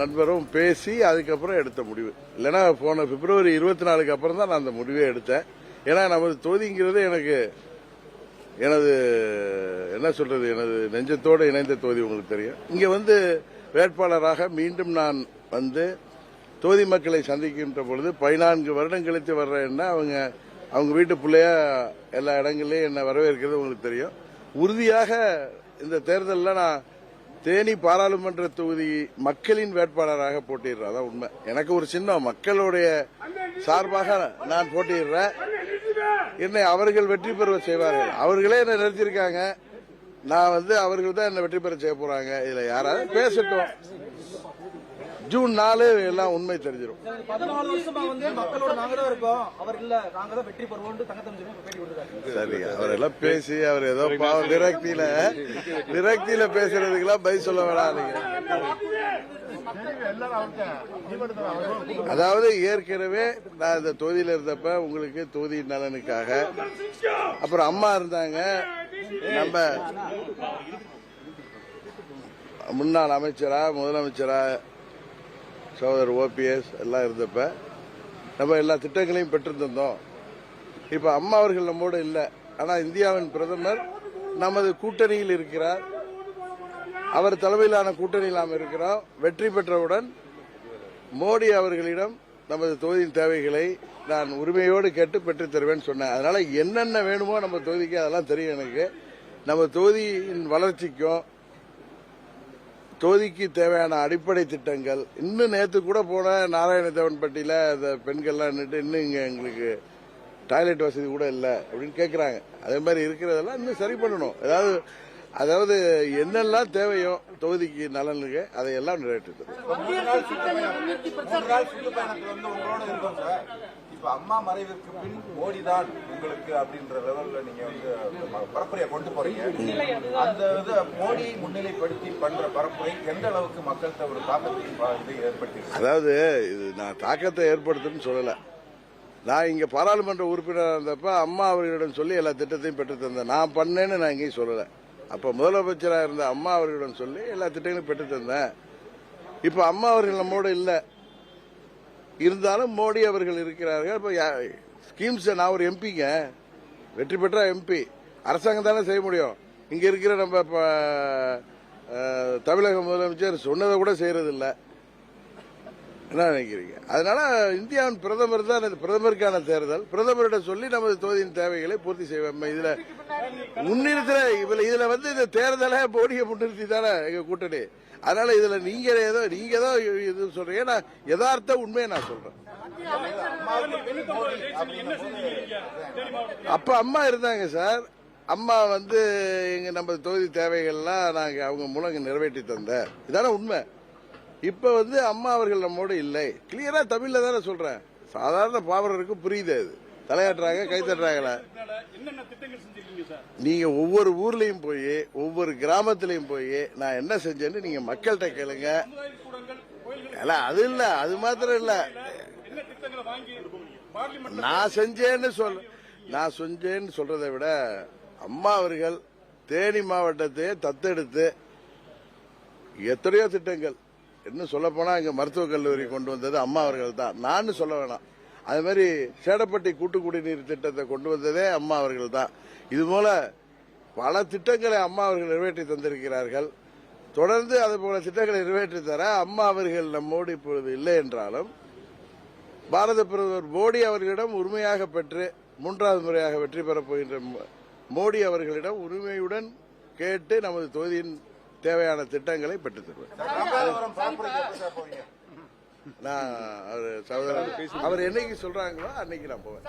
நண்பரும் பேசி அதுக்கப்புறம் எடுத்த முடிவு. இல்லைன்னா போன பிப்ரவரி இருபத்தி நாலுக்கு அப்புறம் தான் நான் அந்த முடிவே எடுத்தேன். ஏன்னா நமது தொகுதிங்கிறது எனக்கு எனது என்ன சொல்றது எனது நெஞ்சத்தோடு இணைந்த தொகுதி உங்களுக்கு தெரியும். இங்கே வந்து வேட்பாளராக மீண்டும் நான் வந்து தொகுதி மக்களை சந்திக்கின்ற பொழுது பதினான்கு வருடம் கழித்து வர்றேன்னா அவங்க அவங்க வீட்டு பிள்ளையா எல்லா இடங்கள்லேயும் என்னை வரவேற்கிறது உங்களுக்கு தெரியும். உறுதியாக இந்த தேர்தலில் நான் தேனி பாராளுமன்ற தொகுதி மக்களின் வேட்பாளராக போட்டிடுறேன் அதான் உண்மை. எனக்கு ஒரு சின்னம் மக்களுடைய சார்பாக நான் போட்டியிடுறேன். என்னை அவர்கள் வெற்றி பெற செய்வார்கள். அவர்களே என்னை நிறுத்தியிருக்காங்க. நான் வந்து அவர்கள் தான் என்னை வெற்றி பெற செய்ய போறாங்க. இதுல யாராவது பேசட்டும். ஜூன் நாலு எல்லாம் உண்மை தெரிஞ்சிடும் சரி அவரெல்லாம் பேசி அவர் ஏதோ பாவம் விரக்தியில விரக்தியில பேசுறதுக்கெல்லாம் பதில் சொல்ல வேணாம் அதாவது ஏற்கனவே நான் இந்த தொகுதியில இருந்தப்ப உங்களுக்கு தொகுதி நலனுக்காக அப்புறம் அம்மா இருந்தாங்க. நம்ம முன்னாள் அமைச்சரா முதலமைச்சரா சகோதரர் ஓபிஎஸ் எல்லாம் இருந்தப்ப நம்ம எல்லா திட்டங்களையும் பெற்றிருந்திருந்தோம். இப்ப அம்மா அவர்கள் நம்மோடு இல்லை. ஆனா இந்தியாவின் பிரதமர் நமது கூட்டணியில் இருக்கிறார். அவர் தலைமையிலான கூட்டணியில் நாம் இருக்கிறோம். வெற்றி பெற்றவுடன் மோடி அவர்களிடம் நமது தொகுதியின் தேவைகளை நான் உரிமையோடு கேட்டு பெற்றுத் தருவேன் சொன்னேன். அதனால என்னென்ன வேணுமோ நம்ம தொகுதிக்கு அதெல்லாம் தெரியும் எனக்கு. நம்ம தொகுதியின் வளர்ச்சிக்கும் தொகுதிக்கு தேவையான அடிப்படை திட்டங்கள். இன்னும் நேற்று கூட போன நாராயணதேவன்பட்டியில் அந்த பெண்கள்லாம் நின்று இன்னும் இங்க எங்களுக்கு டாய்லெட் வசதி கூட இல்லை அப்படின்னு கேட்குறாங்க அதே மாதிரி இருக்கிறதெல்லாம் இன்னும் சரி பண்ணணும். ஏதாவது அதாவது என்னெல்லாம் தேவையோ தொகுதிக்கு நலனுக்கு அதையெல்லாம் நிறைவேற்றி இப்ப அம்மா மறைவிற்கு பின் மோடி தான் உங்களுக்கு அப்படின்ற லெவல்ல நீங்க வந்து ம- பரப்புரையை கொண்டு போறீங்க. அந்த இது மோடியை முன்னிலைப்படுத்தி பண்ற பரப்புரை எந்த அளவுக்கு மக்கள்கிட்ட ஒரு தாக்கத்தையும் ஏற்படுத்தி அதாவது இது நான் தாக்கத்தை ஏற்படுத்துன்னு சொல்லல. நான் இங்க பாராளுமன்ற உறுப்பினராக இருந்தப்ப அம்மா அவர்களிடம் சொல்லி எல்லா திட்டத்தையும் பெற்று தந்தேன் நான் பண்ணேன்னு நான் எங்கேயும் சொல்லல. அப்ப முதலமைச்சராக இருந்த அம்மா அவர்களிடம் சொல்லி எல்லா திட்டங்களையும் பெற்று தந்தேன். இப்ப அம்மா அவர்கள் நம்மோட இல்லை. இருந்தாலும் மோடி அவர்கள் இருக்கிறார்கள். இப்போ ஸ்கீம்ஸ் நான் ஒரு எம்பிங்க. வெற்றி பெற்ற எம்பி. அரசாங்கம் தானே செய்ய முடியும். இங்கே இருக்கிற நம்ம தமிழக முதலமைச்சர் சொன்னதை கூட செய்யறதில்லை. என்ன நினைக்கிறீங்க? அதனால இந்தியாவின் பிரதமர் தான் பிரதமருக்கான தேர்தல். பிரதமரிடம் சொல்லி நமது தொகுதியின் தேவைகளை பூர்த்தி செய்வோம். இதுல முன்னிறுத்தல இதுல இதுல வந்து இந்த தேர்தலை மோடியை முன்னிறுத்தி தானே எங்க கூட்டணி. அதனால இதுல நீங்க ஏதோ நீங்க ஏதோ இது சொல்றீங்க. நான் யதார்த்த உண்மையை நான் சொல்றேன். அப்ப அம்மா இருந்தாங்க சார். அம்மா வந்து எங்க நம்ம தொகுதி தேவைகள்லாம் நாங்க அவங்க மூலம் நிறைவேற்றி தந்த இதான உண்மை. இப்ப வந்து அம்மா அவர்கள் நம்மோட இல்லை. கிளியரா தமிழ்ல தானே சொல்றேன். சாதாரண பாவரருக்கு புரியுது அது. தலையாட்டுறாங்க கை தட்டுறாங்களா? நீங்க ஒவ்வொரு ஊர்லயும் போய் ஒவ்வொரு கிராமத்திலையும் போய் நான் என்ன செஞ்சேன்னு நீங்க மக்கள்கிட்ட கேளுங்க. அது இல்ல அது மாத்திரம் இல்ல. நான் செஞ்சேன்னு சொல் நான் செஞ்சேன்னு சொல்றதை விட அம்மா அவர்கள் தேனி மாவட்டத்தை தத்தெடுத்து எத்தனையோ திட்டங்கள். இன்னும் சொல்ல போனா இங்க மருத்துவக் கல்லூரி கொண்டு வந்தது அம்மா அவர்கள் தான் நான் சொல்ல வேணாம். அது மாதிரி சேடப்பட்டி கூட்டு குடிநீர் திட்டத்தை கொண்டு வந்ததே அம்மா அவர்கள் தான் இது போல பல திட்டங்களை அம்மா அவர்கள் நிறைவேற்றி தந்திருக்கிறார்கள். தொடர்ந்து அது போல திட்டங்களை நிறைவேற்றி தர அம்மா அவர்கள் நம்மோடு இப்பொழுது இல்லை என்றாலும் பாரத பிரதமர் மோடி அவர்களிடம் உரிமையாக பெற்று மூன்றாவது முறையாக வெற்றி பெறப் போகின்ற மோடி அவர்களிடம் உரிமையுடன் கேட்டு நமது தொகுதியின் தேவையான திட்டங்களை பெற்றுத் தருவேன் நான் அவர் சகோதரர் அவர் என்னைக்கு சொல்றாங்களோ அன்னைக்கு நான் போவேன்.